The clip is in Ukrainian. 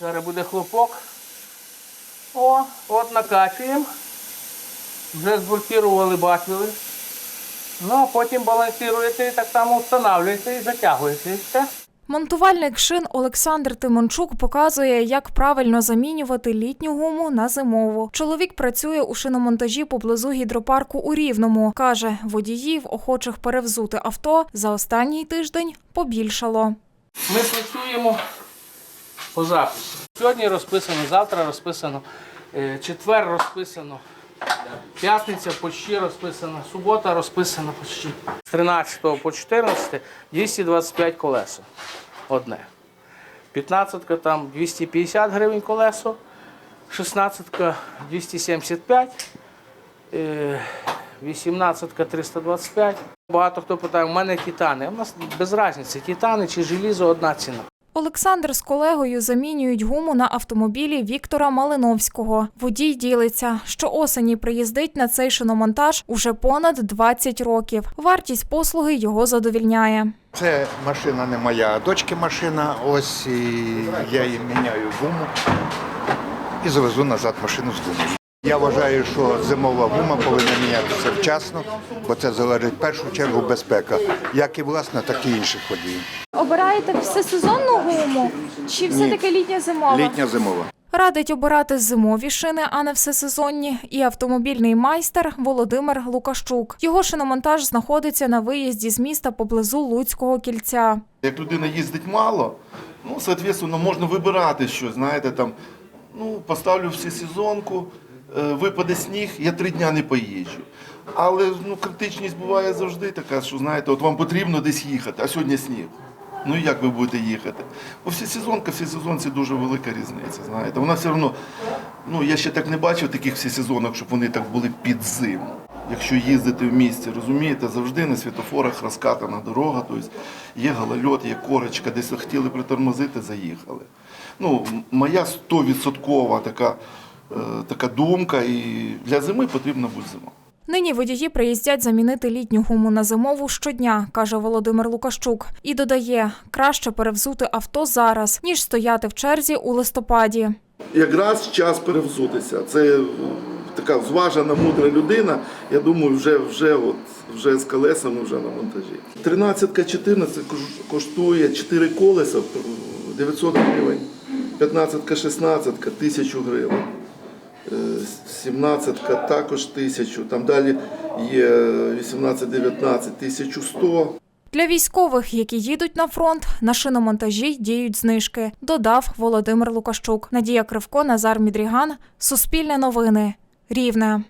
Зараз буде хлопок. О, от накачуємо. Вже збулькірували, бачили. Ну, а потім балансуєте і так само встановлюєте і затягуєте. І все. Монтувальник шин Олександр Тимончук показує, як правильно замінювати літню гуму на зимову. Чоловік працює у шиномонтажі поблизу гідропарку у Рівному. Каже, водіїв, охочих перевзути авто, за останній тиждень побільшало. Ми працюємо по запису. Сьогодні розписано, завтра розписано, е, четвер розписано, п'ятниця почти розписано, субота розписана почти. З 13 по 14 225 колесо. Одне. 15 там 250 гривень колесо, 16 275, е, 18 325. Багато хто питає, у мене титани. У нас без різниці, титани чи желізо одна ціна. Олександр з колегою замінюють гуму на автомобілі Віктора Малиновського. Водій ділиться, що осені приїздить на цей шиномонтаж уже понад 20 років. Вартість послуги його задовільняє. Це машина не моя, а дочки машина. Ось і я їм міняю гуму і завезу назад машину з гумою. Я вважаю, що зимова гума повинна мінятися вчасно, бо це залежить в першу чергу безпека, як і власна, так і інших водіїв. Обираєте всесезонну гуму чи все-таки літня зимова? Літня зимова. Радить обирати зимові шини, а не всесезонні, і автомобільний майстер Володимир Лукащук. Його шиномонтаж знаходиться на виїзді з міста поблизу Луцького кільця. Як людина їздить мало, ну, соответственно, можна вибирати що, знаєте, там, ну, поставлю всесезонку, е, випаде сніг, я три дня не поїжджу. Але ну, критичність буває завжди така, що знаєте, от вам потрібно десь їхати, а сьогодні сніг. Ну і як ви будете їхати? Бо всесезонка, всесезонці дуже велика різниця. Знаєте, вона все одно, ну я ще так не бачив таких всесезонок, щоб вони так були під зиму. Якщо їздити в місті, розумієте, завжди на світофорах розкатана дорога, тобто є голольот, є корочка, десь хотіли притормозити, заїхали. Ну, моя стовідсоткова така, е, така думка, і для зими потрібна бути зима. Нині водії приїздять замінити літню гуму на зимову щодня, каже Володимир Лукащук. І додає, краще перевзути авто зараз, ніж стояти в черзі у листопаді. Якраз час перевзутися. Це е, така зважена, мудра людина. Я думаю, вже, вже, от, вже з колесами вже на монтажі. 13-14 коштує 4 колеса е, 900 гривень. 15-16 1000 гривень. 17 також 1000. Там далі є 18-19 1100. Для військових, які їдуть на фронт, на шиномонтажі діють знижки, додав Володимир Лукащук. Надія Кривко, Назар Мідріган, Суспільне новини, Рівне.